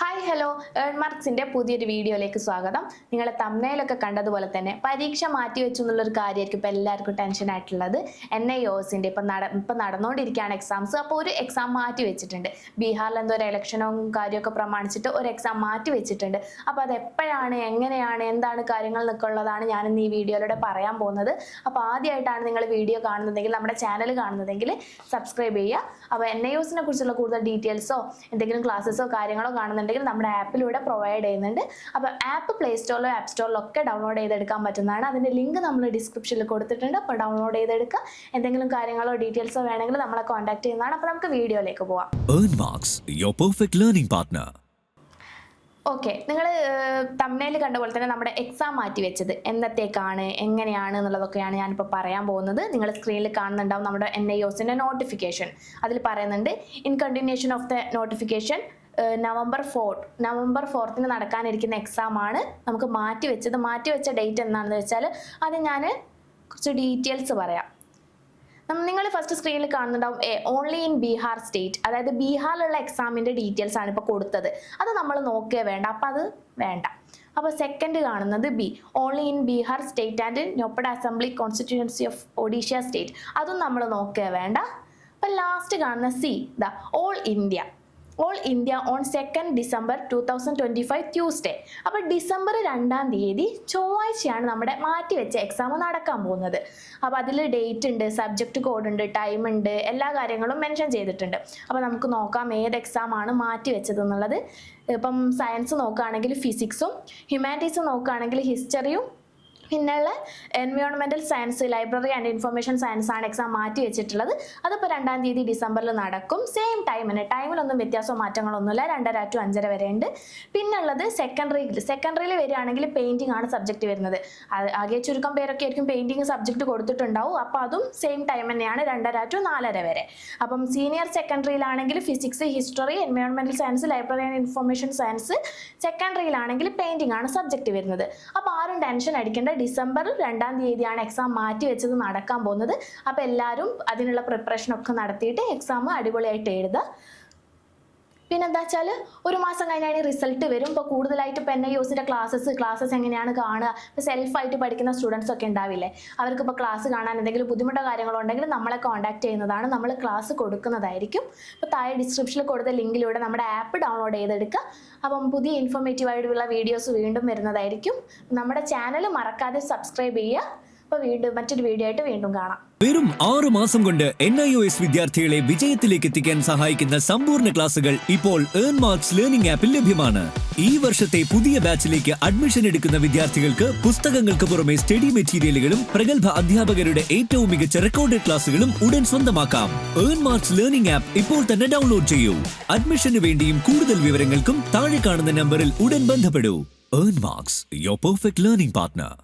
Hi hello earn മാർക്സിന്റെ പുതിയൊരു വീഡിയോയിലേക്ക് സ്വാഗതം. നിങ്ങൾ തമ്മനയിലൊക്കെ കണ്ടതുപോലെ തന്നെ പരീക്ഷ മാറ്റി വെച്ചു എന്നുള്ളൊരു കാര്യമായിരിക്കും ഇപ്പോൾ എല്ലാവർക്കും ടെൻഷൻ ആയിട്ടുള്ളത്. എൻ ഐ ഒസിന്റെ ഇപ്പം നട ഇപ്പം നടന്നുകൊണ്ടിരിക്കുകയാണ് എക്സാംസ് അപ്പോൾ ഒരു എക്സാം മാറ്റി വെച്ചിട്ടുണ്ട്. ബീഹാറിൽ എന്തോ ഒരു ഇലക്ഷനും കാര്യമൊക്കെ പ്രമാണിച്ചിട്ട് ഒരു എക്സാം മാറ്റി വെച്ചിട്ടുണ്ട്. അപ്പോൾ അത് എപ്പോഴാണ് എങ്ങനെയാണ് എന്താണ് കാര്യങ്ങൾ എന്നൊക്കെ ഉള്ളതാണ് ഞാൻ ഈ വീഡിയോയിലൂടെ പറയാൻ പോകുന്നത്. അപ്പോൾ ആദ്യമായിട്ടാണ് നിങ്ങൾ വീഡിയോ കാണുന്നതെങ്കിൽ നമ്മുടെ ചാനൽ കാണുന്നതെങ്കിൽ സബ്സ്ക്രൈബ് ചെയ്യുക. അപ്പോൾ എൻ ഐ ഒസിനെ കുറിച്ചുള്ള കൂടുതൽ ഡീറ്റെയിൽസോ എന്തെങ്കിലും ക്ലാസ്സസോ കാര്യങ്ങളോ കാണുന്നുണ്ടെങ്കിൽ നമ്മുടെ ആപ്പിലൂടെ പ്രൊവൈഡ് ചെയ്യുന്നുണ്ട്. അപ്പോൾ ആപ്പ് പ്ലേ സ്റ്റോറിലോ ആപ്പ് സ്റ്റോറിലോ ഒക്കെ ഡൗൺലോഡ് ചെയ്തെടുക്കാൻ പറ്റുന്നതാണ്. അതിന്റെ ലിങ്ക് നമ്മൾ ഡിസ്ക്രിപ്ഷനിൽ കൊടുത്തിട്ടുണ്ട്. അപ്പോൾ ഡൗൺലോഡ് ചെയ്തെടുക്കുക. എന്തെങ്കിലും കാര്യങ്ങളോ ഡീറ്റെയിൽസോ വേണമെങ്കിൽ നമ്മളെ കോൺടാക്ട് ചെയ്യുന്നതാണ്. അപ്പോൾ നമുക്ക് വീഡിയോയിലേക്ക് പോവാം. Your perfect learning partner. Okay നിങ്ങൾ തമ്മനയിൽ കണ്ട പോലെ തന്നെ നമ്മുടെ എക്സാം മാറ്റി വെച്ചത് എന്നത്തേക്കാണ് എങ്ങനെയാണ് എന്നുള്ളതൊക്കെയാണ് ഞാനിപ്പോൾ പറയാൻ പോകുന്നത്. നിങ്ങൾ സ്ക്രീനിൽ കാണുന്നുണ്ടാവും നമ്മുടെ എൻ ഐ ഒസിന്റെ നോട്ടിഫിക്കേഷൻ അതിൽ പറയുന്നുണ്ട് in continuation of the notification November four November ഫോർത്തിന് നടക്കാനിരിക്കുന്ന ആണ് നമുക്ക് മാറ്റി വെച്ചത്. മാറ്റി വെച്ച ഡേറ്റ് എന്താണെന്ന് വെച്ചാൽ അത് ഞാൻ കുറച്ച് ഡീറ്റെയിൽസ് പറയാം. നിങ്ങൾ ഫസ്റ്റ് സ്ക്രീനിൽ കാണുന്നുണ്ടാവും ഓൺലി ഇൻ ബീഹാർ സ്റ്റേറ്റ് അതായത് ബീഹാറിലുള്ള എക്സാമിന്റെ ഡീറ്റെയിൽസ് ആണ് ഇപ്പോൾ കൊടുത്തത്. അത് നമ്മൾ നോക്കേ വേണ്ട. അപ്പം അത് വേണ്ട. അപ്പോൾ സെക്കൻഡ് കാണുന്നത് B only in Bihar state and Nuapada assembly constituency of Odisha state അതും നമ്മൾ നോക്കേ വേണ്ട. അപ്പം ലാസ്റ്റ് കാണുന്ന C the all India all India on second December two thousand twenty five Tuesday അപ്പോൾ ഡിസംബർ രണ്ടാം തീയതി ചൊവ്വാഴ്ചയാണ് നമ്മുടെ മാറ്റിവെച്ച എക്സാം നടക്കാൻ പോകുന്നത്. അപ്പോൾ അതിൽ ഡേറ്റ് ഉണ്ട് സബ്ജക്റ്റ് കോഡ് ഉണ്ട് ടൈം ഉണ്ട് എല്ലാ കാര്യങ്ങളും മെൻഷൻ ചെയ്തിട്ടുണ്ട്. അപ്പോൾ നമുക്ക് നോക്കാം ഏത് എക്സാം ആണ് മാറ്റി വെച്ചത് എന്നുള്ളത് ഇപ്പം സയൻസ് നോക്കുകയാണെങ്കിൽ ഫിസിക്സും ഹ്യൂമാനിറ്റീസ് നോക്കുകയാണെങ്കിൽ ഹിസ്റ്ററിയും പിന്നെയുള്ള എൻവയോൺമെന്റൽ science library and information science ആണ് എക്സാം മാറ്റി വെച്ചിട്ടുള്ളത്. അതിപ്പോൾ രണ്ടാം തീയതി ഡിസംബറിൽ നടക്കും. സെയിം ടൈമിന് ടൈമിലൊന്നും വ്യത്യാസമോ മാറ്റങ്ങളൊന്നുമില്ല. രണ്ടര ടു അഞ്ചര വരെ ഉണ്ട്. പിന്നുള്ളത് സെക്കൻഡറി സെക്കൻഡറിയിൽ വരികയാണെങ്കിൽ പെയിന്റിംഗ് ആണ് സബ്ജക്റ്റ് വരുന്നത്. ആകെ ചുരുക്കം പേരൊക്കെ ആയിരിക്കും പെയിന്റിംഗ് സബ്ജക്റ്റ് കൊടുത്തിട്ടുണ്ടാവും. അപ്പോൾ അതും സെയിം ടൈം തന്നെയാണ് രണ്ടര ടു നാലര വരെ. അപ്പം സീനിയർ സെക്കൻഡറിയിലാണെങ്കിൽ physics history എൻവയോൺമെന്റൽ science library and information science സെക്കൻഡറിയിലാണെങ്കിൽ painting ആണ് സബ്ജക്റ്റ് വരുന്നത്. അപ്പോൾ ആരും ടെൻഷൻ അടിക്കേണ്ട. ഡിസംബർ രണ്ടാം തീയതിയാണ് എക്സാം മാറ്റി വെച്ചത് നടക്കാൻ പോകുന്നത്. അപ്പോൾ എല്ലാവരും അതിനുള്ള പ്രിപ്പറേഷൻ ഒക്കെ നടത്തിയിട്ട് എക്സാം അടിപൊളിയായിട്ട് എഴുതുക. പിന്നെ എന്താ വെച്ചാൽ ഒരു മാസം കഴിഞ്ഞാൽ റിസൾട്ട് വരും. ഇപ്പോൾ കൂടുതലായിട്ട് ഇപ്പോൾ എൻ ഐ യൂസിന്റെ ക്ലാസ്സസ് ക്ലാസ്സസ് എങ്ങനെയാണ് കാണുക? ഇപ്പോൾ സെൽഫായിട്ട് പഠിക്കുന്ന സ്റ്റുഡൻസ് ഒക്കെ ഉണ്ടാവില്ലേ? അവർക്ക് ഇപ്പോൾ ക്ലാസ് കാണാൻ എന്തെങ്കിലും ബുദ്ധിമുട്ടോ കാര്യങ്ങളോ ഉണ്ടെങ്കിൽ നമ്മളെ കോൺടാക്ട് ചെയ്യുന്നതാണ് നമ്മൾ ക്ലാസ് കൊടുക്കുന്നതായിരിക്കും. അപ്പോൾ താഴെ ഡിസ്ക്രിപ്ഷനിൽ കൊടുത്ത ലിങ്കിലൂടെ നമ്മുടെ ആപ്പ് ഡൗൺലോഡ് ചെയ്തെടുക്കുക. അപ്പം പുതിയ ഇൻഫോർമേറ്റീവ് ആയിട്ടുള്ള വീഡിയോസ് വീണ്ടും വരുന്നതായിരിക്കും. നമ്മുടെ ചാനൽ മറക്കാതെ സബ്സ്ക്രൈബ് ചെയ്യുക. അപ്പോൾ വീണ്ടും മറ്റൊരു വീഡിയോ ആയിട്ട് വീണ്ടും കാണാം. വെറും ആറു മാസം കൊണ്ട് എൻ ഐ ഒ എസ് വിദ്യാർത്ഥികളെ വിജയത്തിലേക്ക് എത്തിക്കാൻ സഹായിക്കുന്ന സമ്പൂർണ ക്ലാസുകൾ ഇപ്പോൾ ഏൺ മാർക്സ് ലേണിംഗ് ആപ്പിൽ ലഭ്യമാണ്. ഈ വർഷത്തെ പുതിയ ബാച്ചിലേക്ക് അഡ്മിഷൻ എടുക്കുന്ന വിദ്യാർത്ഥികൾക്ക് പുസ്തകങ്ങൾക്ക് പുറമെ സ്റ്റഡി മെറ്റീരിയലുകളും പ്രഗത്ഭ അധ്യാപകരുടെ ഏറ്റവും മികച്ച റെക്കോർഡ് ക്ലാസുകളും ഉടൻ സ്വന്തമാക്കാം. ഏൺ മാർക്സ് ലേണിംഗ് ആപ്പ് ഇപ്പോൾ തന്നെ ഡൗൺലോഡ് ചെയ്യൂ. അഡ്മിഷന് വേണ്ടിയും കൂടുതൽ വിവരങ്ങൾക്കും താഴെ കാണുന്ന നമ്പറിൽ ഉടൻ ബന്ധപ്പെടൂ. Earn marks your perfect learning partner